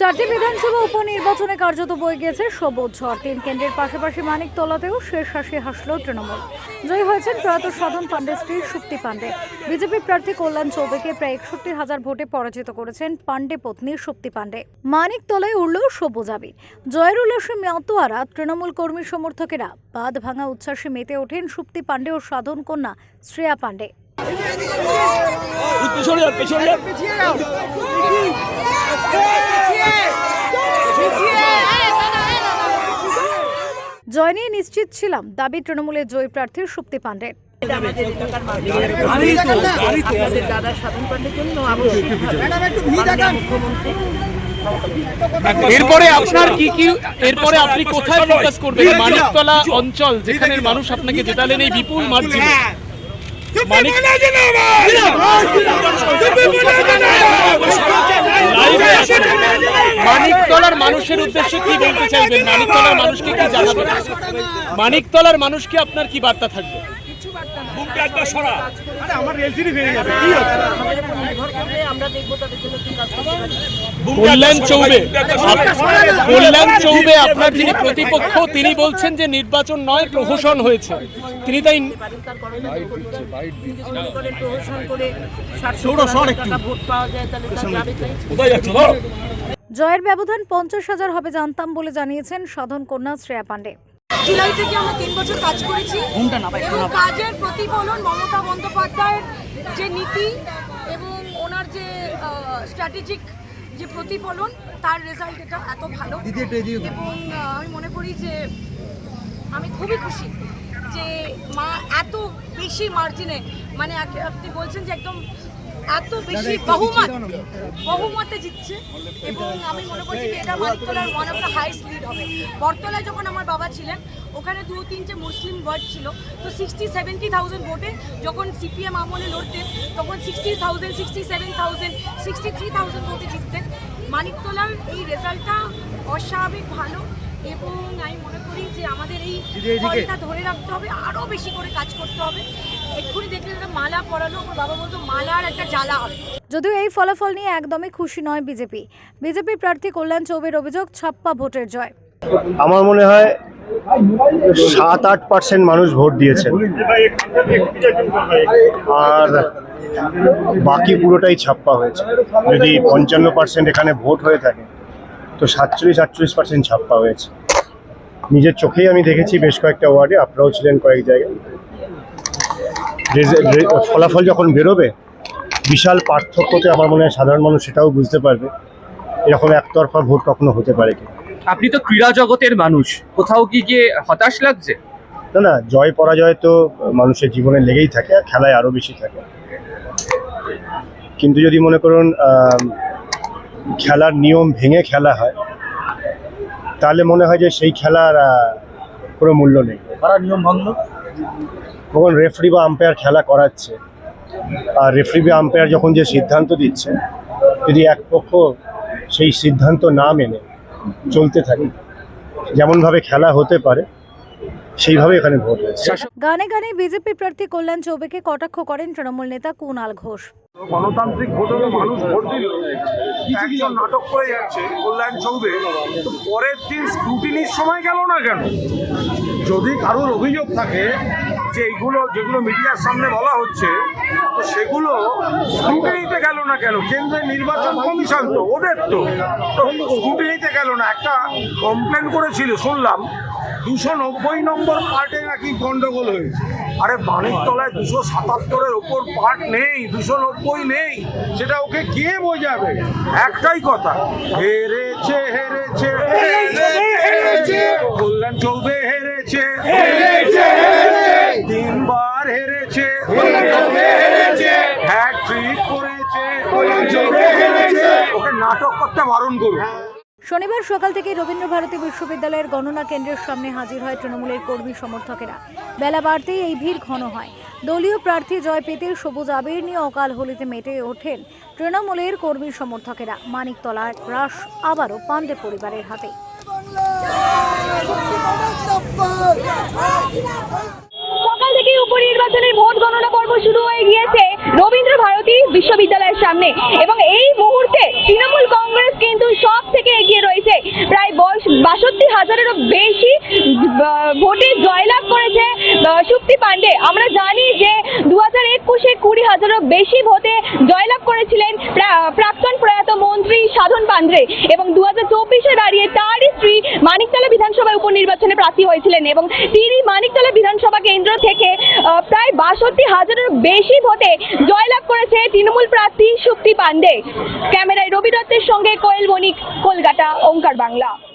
চারটি বিধানসভা উপনির্বাচনে কার্যত বয়ে গেছে সবুজ ঝড়। তিন কেন্দ্রের পাশাপাশি মানিকতলাতেও শেষ হাসি হাসল তৃণমূল। জয়ী হয়েছেন প্রয়াত সাধন পাণ্ডে স্ত্রী সুপ্তি পাণ্ডে। বিজেপি প্রার্থী কল্যাণ চৌবেকে প্রায় একষট্টি হাজার ভোটে পরাজিত করেছেন পাণ্ডে পত্নী সুপ্তি পাণ্ডে। মানিকতলায় উড়ল সবুজ আবির জয়ের উল্লাসে মেতোয়ারা তৃণমূল কর্মী সমর্থকেরা বাঁধ ভাঙা উচ্ছ্বাসে মেতে ওঠেন শুক্তি পাণ্ডে ও সাধন কন্যা শ্রেয়া পাণ্ডে। পেছনে পেছনে যান জয় নিয়ে নিশ্চিত ছিলাম। দাবি তৃণমূলের জয়ী প্রার্থী সুপ্তি পাণ্ডের এরপরে আপনার কি কি এরপরে আপনি কোথায় ফোকাস করবেন? মানিকতলা অঞ্চল যেখানে মানুষ আপনাকে জেতালেন এই বিপুল মার্জিনে। মানিকতলার মানুষের উদ্দেশ্যে কি বলতে চাইবেন? মানিকতলার মানুষকে কি জানাবেন? মানিকতলার মানুষকে আপনার কি বার্তা থাকবে? আমাদের উপর নির্ভর করবে আমরা দেখব তাদের জন্য কি কাজ করতে পারি কল্যাণ চৌবে কল্যাণ চৌবে আপনার যিনি প্রতিপক্ষ তিনি বলছেন যে নির্বাচন নয় প্রহসন হয়েছে। তিনি তাই জয়ের ব্যবধান পঞ্চাশ হাজার হবে জানতাম বলে জানিয়েছেন সাধন কন্যা শ্রেয়া পাণ্ডে। জুলাই থেকে আমরা তিন বছর কাজ করেছি। এবং কাজের প্রতিফলন মমতা বন্দ্যোপাধ্যায়ের যে নীতি এবং ওনার যে স্ট্র্যাটেজিক যে প্রতিফলন তার রেজাল্ট এটা এত ভালো। এবং আমি মনে করি যে আমি খুবই খুশি যে মা এত বেশি মার্জিনে মানে আপনি বলছেন যে একদম এত বেশি বহুমত বহুমতে জিতছে। এবং আমি মনে করছি যে এটা মানিকতলার one of the highest lead হবে। বটতলায় যখন আমার বাবা ছিলেন ওখানে দু তিনটে মুসলিম ওয়ার্ড ছিল। তো সিক্সটি সেভেন্টি থাউজেন্ড ভোটে যখন সিপিএম আমলে লড়তেন তখন sixty thousand sixty seven thousand sixty three thousand ভোটে জিততেন। মানিকতলার এই রেজাল্টটা অস্বাভাবিক ভালো এবং আমি মনে করি যে আমাদের এই ফলটা ধরে রাখতে হবে আরও বেশি করে কাজ করতে হবে। এক্ষুনি দেখলে একটা মালা পরালো আমার বাবা বলতো মালার একটা জ্বালা হবে। যদিও এই ফলাফল নিয়ে একদমই খুশি নয় বিজেপি। বিজেপি প্রার্থী কল্যাণ চৌবের অভিযোগ ছাপ্পা ভোটের জয়। আমার মনে হয় সাত আট পার্সেন্ট মানুষ ভোট দিয়েছেন। আর বাকি পুরোটাই ছাপ্পা হয়েছে। যদি পঞ্চান্ন পার্সেন্ট এখানে ভোট হয়ে থাকে তো সাতচল্লিশ আটচল্লিশ পার্সেন্ট ছাপ্পা হয়েছে। নিজের চোখেই আমি দেখেছি বেশ কয়েকটা ওয়ার্ডে আপনারাও ছিলেন কয়েক জায়গায়। ফলাফল যখন বেরোবে বিশাল পার্থক্যতে আমার মনে হয় সাধারণ মানুষ সেটাও বুঝতে পারবে। এরকম একতরফা ভোট কখনো হতে পারে কি আপনি তো ক্রীড়া জগতের মানুষ কোথাও কি গিয়ে হতাশ লাগছে? না না জয় পরাজয় তো মানুষের জীবনে লেগেই থাকে আর খেলায় আরও বেশি থাকে। কিন্তু যদি মনে করুন খেলার নিয়ম ভেঙে খেলা হয় তাহলে মনে হয় যে সেই খেলার কোনো মূল্য নেই। নিয়ম ভাঙল যখন রেফারি বা আম্পায়ার খেলা করাচ্ছে। আর রেফারি বা আম্পায়ার যখন যে সিদ্ধান্ত দিচ্ছে যদি এক পক্ষ সেই সিদ্ধান্ত না মেনে চলতে থাকে যেমনভাবে খেলা হতে পারে সেইভাবে এখানে ভোট হয়েছে। গানে গানে বিজেপি প্রার্থী কল্যাণ চৌবেকে কটাক্ষ করেন তৃণমূল নেতা কুণাল ঘোষ। গণতান্ত্রিক ভোটে মানুষ ভোট দিল। একজন নাটক করে যাচ্ছে কল্যাণ চৌবে। তো পরের দিন স্ক্রুটিনির সময় গেল না কেন? যদি কারোর অভিযোগ থাকে যে এইগুলো যেগুলো মিডিয়ার সামনে বলা হচ্ছে তো সেগুলো স্ক্রুটিনিতে গেল না কেন? কেন্দ্রের নির্বাচন কমিশন তো ওদের তো। তো স্ক্রুটিনিতে গেল না। একটা কমপ্লেন করেছিল শুনলাম দুশো নব্বই নম্বর পার্টে নাকি গন্ডগোল হয়েছে। আরে মানিকতলায় দুশো সাতাত্তরের ওপর পার্ট নেই দুশো নব্বই নেই সেটা ওকে কে বোঝাবে? একটাই কথা হেরেছে হেরেছে হেরেছে কল্যাণ চৌবে হেরেছে। নাটক করতে বারণ করুন। শনিবার সকাল থেকে রবীন্দ্র ভারতী বিশ্ববিদ্যালয়ের গণনা কেন্দ্রের সামনে হাজির হয় তৃণমূলের কর্মী সমর্থকেরা। বেলা বাড়তেই এই ভিড় ঘন হয়। দলীয় প্রার্থী জয় পেতে সবুজ আবির নিয়ে অকাল হোলিতে মেতে ওঠেন তৃণমূলের কর্মী সমর্থকেরা। মানিকতলার রাস আবারও পাণ্ডে পরিবারের হাতে। বিশ্ববিদ্যালয়ের সামনে। এবং এই মুহূর্তে তৃণমূল কংগ্রেস কিন্তু সব থেকে এগিয়ে রয়েছে। প্রায় বয়স বাষট্টি হাজারেরও বেশি ভোটে জয়লাভ করেছে সুপ্তি পান্ডে আমরা জানি যে দু হাজার একুশে কুড়ি হাজারেরও বেশি ভোটে জয়লাভ করেছিলেন প্রাক্তন প্রয়াত মন্ত্রী সাধন পান্ডে। এবং দু হাজার চব্বিশে দাঁড়িয়ে তারই স্ত্রী মানিকতলা বিধানসভায় উপনির্বাচনে প্রার্থী হয়েছিলেন। এবং তিনি মানিকতলা বিধানসভা কেন্দ্র থেকে প্রায় বাষট্টি হাজারের বেশি ভোটে জয়লাভ করেছে তৃণমূল প্রার্থী শক্তি পান্ডে ক্যামেরায় রবি দত্তের সঙ্গে কোয়েল বণিক, কলকাতা, ওঙ্কার বাংলা।